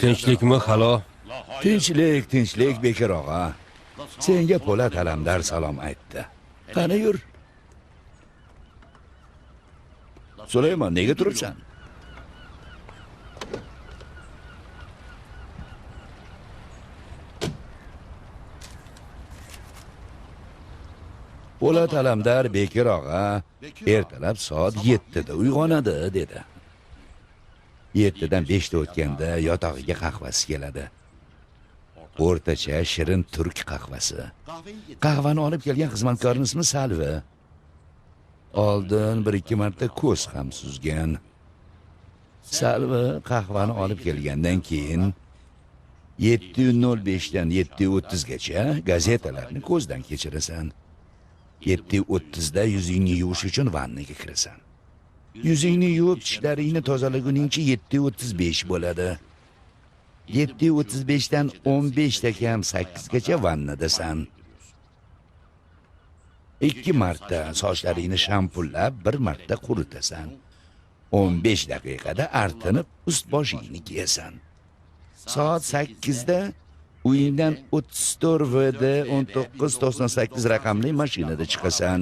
tinchlikmi halo? Tinchlik tinchlik bekir og'a senga po'lat alamdar salom aytdi. Qani yur. Sulaymon nega turibsan? Po'lat alamdar bekir og'a ertalab soat yettida uyg'onadi dedi yettidan beshta o'tganda yotog'iga qahvasi keladi. O'rtacha shirin turk qahvasi. Qahvani olib kelgan xizmatkorni ismi salvi. Oldin bir ikki marta ko'z ham suzgan salvi qahvani olib kelgandan keyin yetti nol beshdan yetti o'ttizgacha gazetalarni ko'zdan kechirasan. Yetti o'ttizda yuzingni yuvish uchun vannaga kirasan. Yuzingni yuvib tishlaringni tozalaguningcha yetti o'ttiz besh bo'ladi yetti o'ttiz beshdan o'n beshda kam sakkizgacha vannadasan ikki marta sochlaringni shampullab bir marta quritasan o'n besh daqiqada artinib ust boshingni kiyasan soat sakkizda uyingdan o'ttiz to'rt vd o'n to'qqiz to'qson sakkiz raqamli mashinada chiqasan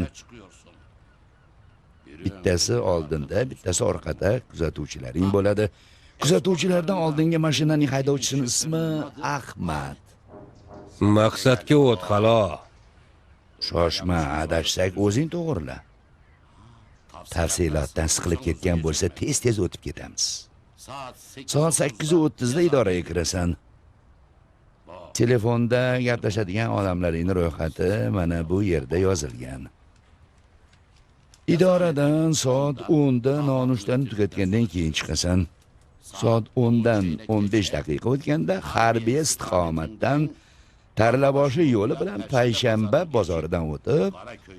bittasi oldinda bittasi orqada kuzatuvchilaring bo'ladi. Kuzatuvchilardan oldingi mashinaning haydovchisini ismi ahmad. Maqsadga o't halo. Shoshma adashsak o'zing to'g'rila. Tafsilotdan siqilib ketgan bo'lsa tez tez o'tib ketamiz. Soat sakkiz o'ttizda idoraga kirasan. Telefonda gaplashadigan odamlaringni ro'yxati mana bu yerda yozilgan idoradan soat o'nda nonushtani tugatgandan keyin chiqasan. Soat o'ndan o'n besh daqiqa o'tganda harbiy istiqomatdan tarlaboshi yo'li bilan payshanba bozoridan o'tib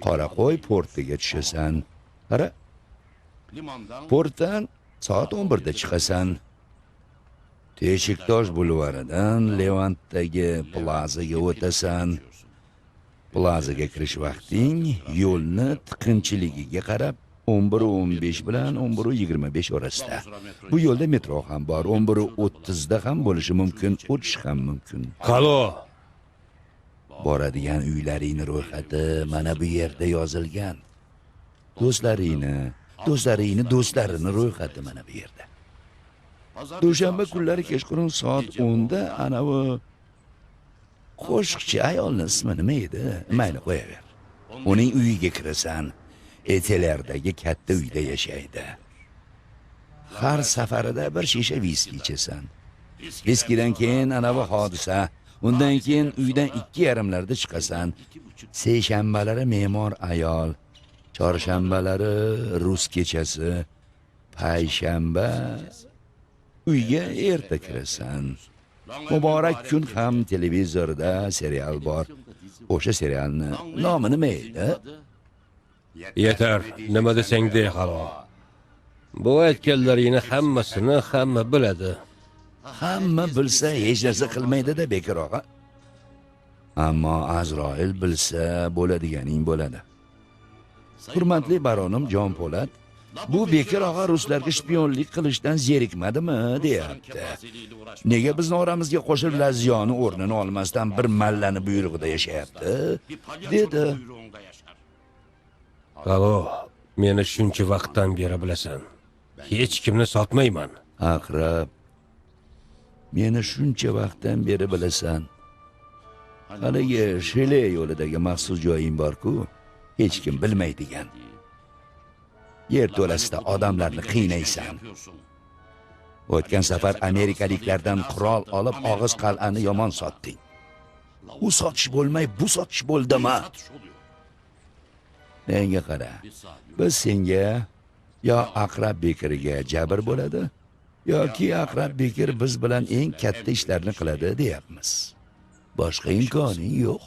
qoraqo'y portiga tushasan. Qara. Portdan soat o'n birda chiqasan. Teshiktosh bulvaridan levantdagi plazaga o'tasan. Plazaga kirish vaqting yo'lni tiqinchiligiga qarab 11:15 bilan 11:25 orasida. Bu yo'lda metro ham bor. 11:30 da ham bo'lishi mumkin, o'tish ham mumkin. halo Boradigan uylaringni ro'yxati mana bu yerda yozilgan. Do'stlaringni, do'stlaringni do'stlarini ro'yxati mana bu yerda. Dushanba kunlari kechqurun soat 10 da ana bu qo'shiqchi ayolning ismi nima? Mayli qo'yaver. Uning uyiga kirasan. Etelerdagi katta uyda yashaydi. Har safarida bir shisha viski ichasan. Viskidan keyin ana bu hodisa, undan keyin uydan ikki yarimlarda chiqasan. Seshanbalari me'mor ayol, chorshanbalari rus kechasi, payshanba uyga erta kirasan. Muborak kun ham televizorda serial bor. O'sha serialni nomi nima edi? yetar nima desang de halo bu aytganlaringni hammasini hamma biladi Hamma bilsa hech narsa qilmaydi-da og'a. Ammo Azroil bilsa bo'ladiganing bo'ladi. Hurmatli baronim Jon Po'lat, bu Bekir og'a ruslarga shpionlik qilishdan zerikmadimi, deyapti. Nega bizni oramizga qo'shib Laziyoni o'rnini olmasdan bir mallani buyrug'ida yashayapti? dedi. halo meni shuncha vaqtdan beri bilasan hech kimni sotmayman Aqrab, meni shuncha vaqtdan beri bilasan. Haligi Shile yo'lidagi maxsus joying bor-ku, hech kim bilmaydigan. Yer to'lasida odamlarni qiynaysan. O'tgan safar amerikaliklardan qurol olib og'iz qal'ani yomon sotding. U sotish bo'lmay, bu sotish bo'ldimi? Menga qara. Biz senga yo Aqrab Bekirga jabr bo'ladi, yoki Aqrab Bekir biz bilan eng katta ishlarni qiladi deyapmiz. Boshqa imkoning yo'q.